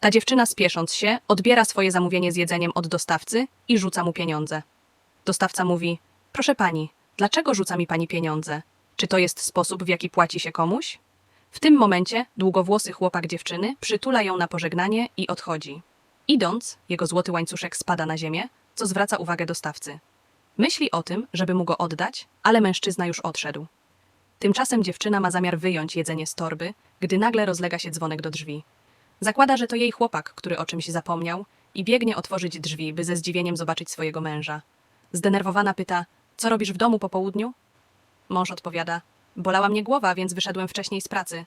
Ta dziewczyna spiesząc się, odbiera swoje zamówienie z jedzeniem od dostawcy i rzuca mu pieniądze. Dostawca mówi: Proszę pani, dlaczego rzuca mi pani pieniądze? Czy to jest sposób, w jaki płaci się komuś? W tym momencie długowłosy chłopak dziewczyny przytula ją na pożegnanie i odchodzi. Idąc, jego złoty łańcuszek spada na ziemię, co zwraca uwagę dostawcy. Myśli o tym, żeby mu go oddać, ale mężczyzna już odszedł. Tymczasem dziewczyna ma zamiar wyjąć jedzenie z torby, gdy nagle rozlega się dzwonek do drzwi. Zakłada, że to jej chłopak, który o czymś zapomniał i biegnie otworzyć drzwi, by ze zdziwieniem zobaczyć swojego męża. Zdenerwowana pyta, co robisz w domu po południu? Mąż odpowiada, bolała mnie głowa, więc wyszedłem wcześniej z pracy.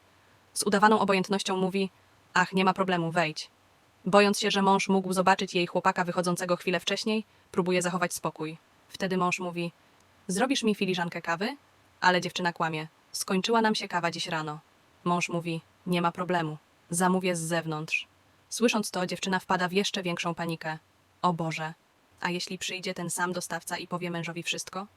Z udawaną obojętnością mówi, ach, nie ma problemu, wejdź. Bojąc się, że mąż mógł zobaczyć jej chłopaka wychodzącego chwilę wcześniej, próbuje zachować spokój. Wtedy mąż mówi, zrobisz mi filiżankę kawy? Ale dziewczyna kłamie, skończyła nam się kawa dziś rano. Mąż mówi, nie ma problemu, zamówię z zewnątrz. Słysząc to, dziewczyna wpada w jeszcze większą panikę. O Boże, a jeśli przyjdzie ten sam dostawca i powie mężowi wszystko?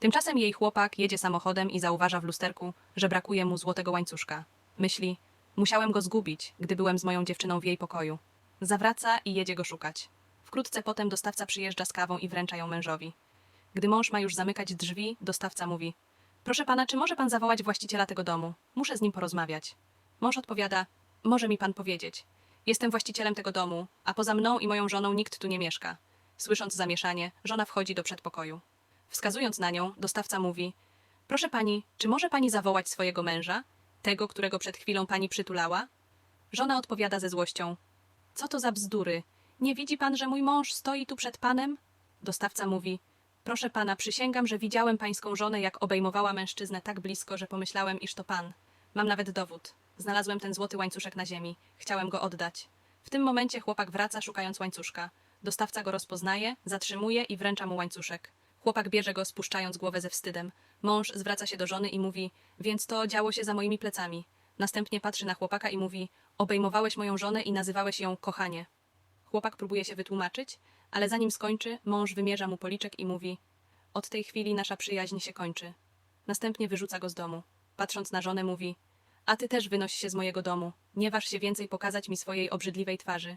Tymczasem jej chłopak jedzie samochodem i zauważa w lusterku, że brakuje mu złotego łańcuszka. Myśli, musiałem go zgubić, gdy byłem z moją dziewczyną w jej pokoju. Zawraca i jedzie go szukać. Wkrótce potem dostawca przyjeżdża z kawą i wręcza ją mężowi. Gdy mąż ma już zamykać drzwi, dostawca mówi: Proszę pana, czy może pan zawołać właściciela tego domu? Muszę z nim porozmawiać. Mąż odpowiada: Może mi pan powiedzieć. Jestem właścicielem tego domu, a poza mną i moją żoną nikt tu nie mieszka. Słysząc zamieszanie, żona wchodzi do przedpokoju. Wskazując na nią, dostawca mówi: Proszę pani, czy może pani zawołać swojego męża? Tego, którego przed chwilą pani przytulała? Żona odpowiada ze złością: Co to za bzdury? Nie widzi pan, że mój mąż stoi tu przed panem? Dostawca mówi: Proszę pana, przysięgam, że widziałem pańską żonę, jak obejmowała mężczyznę tak blisko, że pomyślałem, iż to pan. Mam nawet dowód. Znalazłem ten złoty łańcuszek na ziemi. Chciałem go oddać. W tym momencie chłopak wraca, szukając łańcuszka. Dostawca go rozpoznaje, zatrzymuje i wręcza mu łańcuszek. Chłopak bierze go, spuszczając głowę ze wstydem. Mąż zwraca się do żony i mówi: Więc to działo się za moimi plecami. Następnie patrzy na chłopaka i mówi: Obejmowałeś moją żonę i nazywałeś ją kochanie. Chłopak próbuje się wytłumaczyć, ale zanim skończy, mąż wymierza mu policzek i mówi: Od tej chwili nasza przyjaźń się kończy. Następnie wyrzuca go z domu. Patrząc na żonę, mówi: A ty też wynoś się z mojego domu. Nie waż się więcej pokazać mi swojej obrzydliwej twarzy.